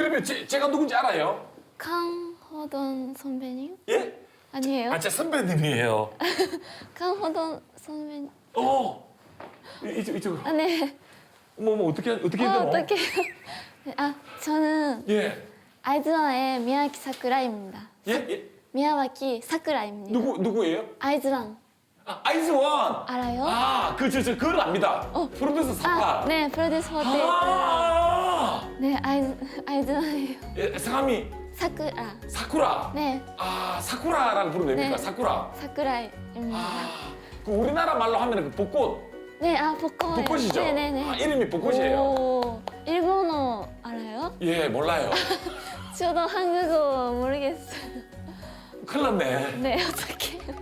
그러면 제, 제가 누군지 알아요? 강호동 선배님? 예? 아니에요? 아, 제 선배님이에요. 강호동 선배님. 어. 이- 이쪽 이쪽. 아, 네. 뭐뭐 어떻게 어떻게 어, 해야 되나? 어떡해요. 네, 아, 저는 예. 아이즈란의 미야키 사쿠라입니다. 예? 예? 미야와키 사쿠라입니다. 누구 누구예요? 아이즈란 아, 아이즈원. 알아요? 아, 그저저 그걸 압니다. 어. 프로듀서 사파. 아, 네, 프로듀서 때. 아. 네, 아이, 아이즈란이에요. 예, 성함이 사쿠라. 사쿠라. 네, 아, 사쿠라라고 부르면 됩니까? 네. 사쿠라. 사쿠라입니다. 아, 그 우리나라 말로 하면 그 벚꽃. 네, 아, 벚꽃. 벚꽃이죠? 네, 네, 네. 아, 이름이 벚꽃이에요. 오, 일본어 알아요? 예, 몰라요. 저도 한국어 모르겠어요. 큰일 났네. 네, 어떡해요.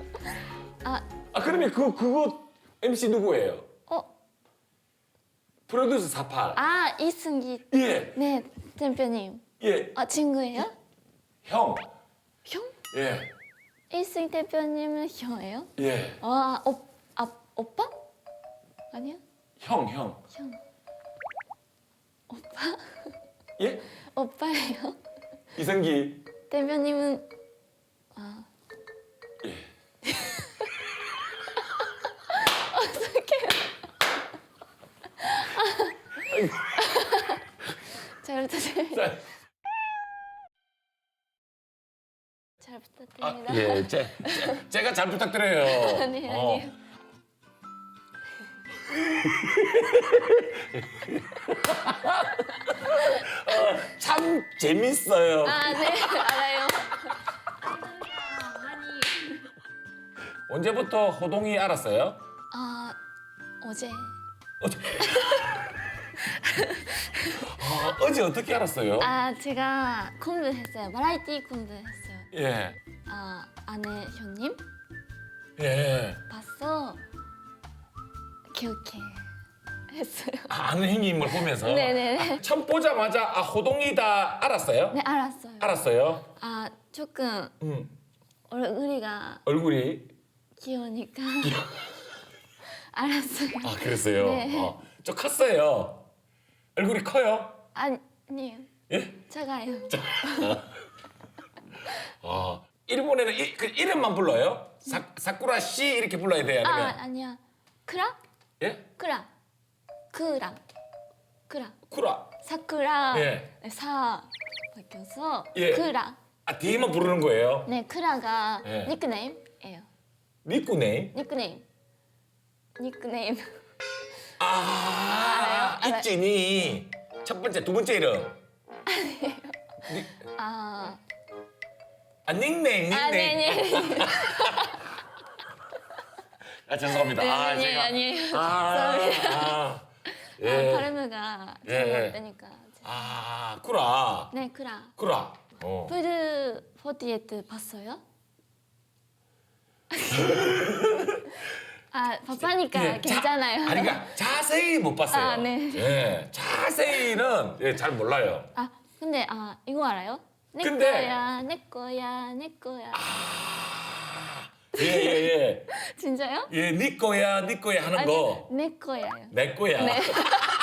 아, 아, 그러면 그 그거 MC 누구예요? 어, 프로듀서 사팔. 아, 이승기. 예, 네, 대표님. 예, 아, 친구예요? 형. 형? 예, 이승기 대표님은 형이에요? 예, 아, 오, 아, 오빠? 아니야? 형, 형. 형. 오빠? 예? 오빠예요? 이성기. 대표님은 잘 부탁드립니다. 자, 잘 부탁드립니다. 예, 제, 제, 제가 잘 부탁드려요. 아니, 어. 아니요. 참 재밌어요. 아, 네, 알아요. 언제부터 호동이 알았어요? 아, 어제 어제. 아, 어제 어떻게 알았어요? 아, 제가 공부했어요. 바라이티 공부했어요. 예, 아, 아내 형님 예. 봤어. 기억해. 했어요. 아, 아는 형님을 보면서 네네네. 아, 처음 보자마자 아 호동이다 알았어요? 네, 알았어요. 알았어요. 아, 조금 음, 얼굴이가 얼굴이 귀여우니까 알았어요. 아 그랬어요. 네. 어, 저 컸어요. 얼굴이 커요? 아니요. 예? 작아요. 아 일본에는 이, 그 이름만 불러요? 사, 사쿠라 씨 이렇게 불러야 돼요? 아, 아니면 아니야. 크라? 예? 크라. 크라. 크라. 쿠라. 사쿠라. 예. 네, 사 바뀌어서 예. 크라. 아 뒤에만 부르는 거예요? 네, 크라가 예. 닉네임이에요. 니꾸네. 닉네임. 닉네임. 아알 아요? 있지 니. 첫 번째 두 번째 이름. 아, 아 닉네임 닉네임. 아, 네, 네. 아 죄송합니다. 네, 아 아니에요, 제가 아니에요. 아. 아, 예. 예. 발음가 예, 잘 예. 못되니까. 아 쿠라 네, 크라. 쿠라. 어. 푸드 48 봤어요? 아, 바빠니까 예, 자- 괜찮아요. 아니 그러니까 자세히 못 봤어요. 아, 네. 예, 자세히는 예, 잘 몰라요. 아, 근데 아, 이거 알아요? 내 근데- 거야, 내 거야, 내 거야. 예 예 예. 진짜요? 예, 네 거야, 네 거야 하는 거. 내 거야요. 내 거야. 네.